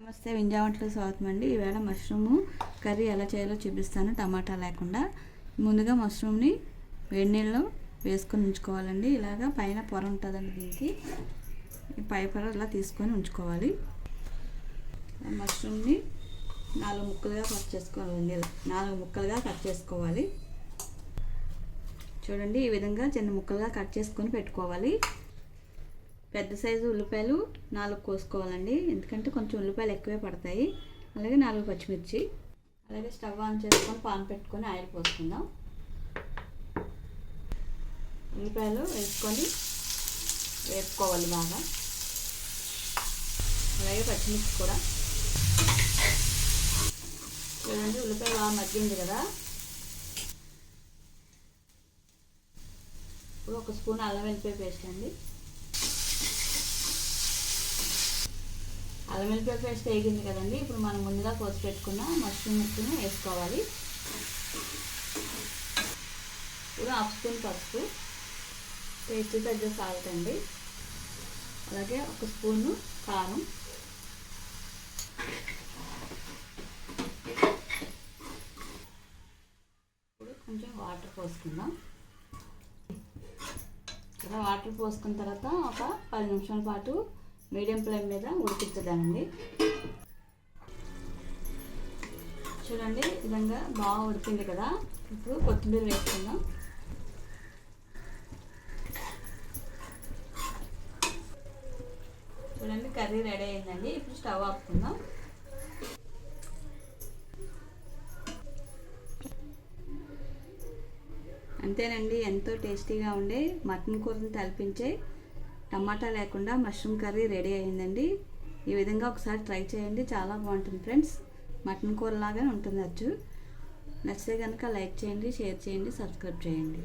నమస్తే వింజావంట్లో స్వాగతం అండి. ఈవేళ మష్రూమ్ కర్రీ ఎలా చేయాలో చూపిస్తాను. టమాటా లేకుండా. ముందుగా మష్రూమ్ని వేడి నీళ్ళలో వేసుకొని ఉంచుకోవాలండి. ఇలాగా పైన పొర ఉంటుందండి దీనికి. పై పొర ఇలా తీసుకొని ఉంచుకోవాలి. మష్రూమ్ని నాలుగు ముక్కలుగా కట్ చేసుకోవాలండి. నాలుగు ముక్కలుగా కట్ చేసుకోవాలి. చూడండి ఈ విధంగా చిన్న ముక్కలుగా కట్ చేసుకొని పెట్టుకోవాలి. పెద్ద సైజు ఉల్లిపాయలు నాలుగు కోసుకోవాలండి. ఎందుకంటే కొంచెం ఉల్లిపాయలు ఎక్కువే పడతాయి. అలాగే నాలుగు పచ్చిమిర్చి అలాగే స్టవ్ ఆన్ చేసుకొని పాన్ పెట్టుకొని ఆయిల్ పోసుకుందాం. ఉల్లిపాయలు వేసుకొని వేపుకోవాలి బాగా. అలాగే పచ్చిమిర్చి కూడా. చూడండి ఉల్లిపాయ బాగా మగ్గింది కదా. ఇప్పుడు ఒక స్పూన్ అల్లం వెల్లిపాయ పేస్ట్ అండి. అల్లం వెల్లిపాయ పేస్ట్ వేగింది కదండి ఇప్పుడు మనం ముందుగా కోసి పెట్టుకున్న మష్రూమ్ ముక్కని వేసుకోవాలి. ఇప్పుడు హాఫ్ స్పూన్ పసుపు టేస్ట్ తగ్గ సాల్ట్ అండి. అలాగే ఒక స్పూను కారం. ఇప్పుడు కొంచెం వాటర్ పోసుకుందాం. ఇలా వాటర్ పోసుకున్న తర్వాత ఒక పది నిమిషాల పాటు మీడియం ఫ్లేమ్ మీద ఉడికించదానండి చూడండి విధంగా బాగా ఉడికింది కదా. ఇప్పుడు కొత్తిమీర వేసుకుందాం. చూడండి కర్రీ రెడీ అయిందండి. ఇప్పుడు స్టవ్ ఆపుకుందాం. అంతేనండి ఎంతో టేస్టీగా ఉండే మటన్ కూరలు తలిపించే టమాటా లేకుండా మష్రూమ్ కర్రీ రెడీ అయిందండి. ఈ విధంగా ఒకసారి ట్రై చేయండి. చాలా బాగుంటుంది ఫ్రెండ్స్. మటన్ కూర లాగానే ఉంటుంది అచ్చు. నచ్చితే కనుక లైక్ చేయండి షేర్ చేయండి సబ్స్క్రైబ్ చేయండి.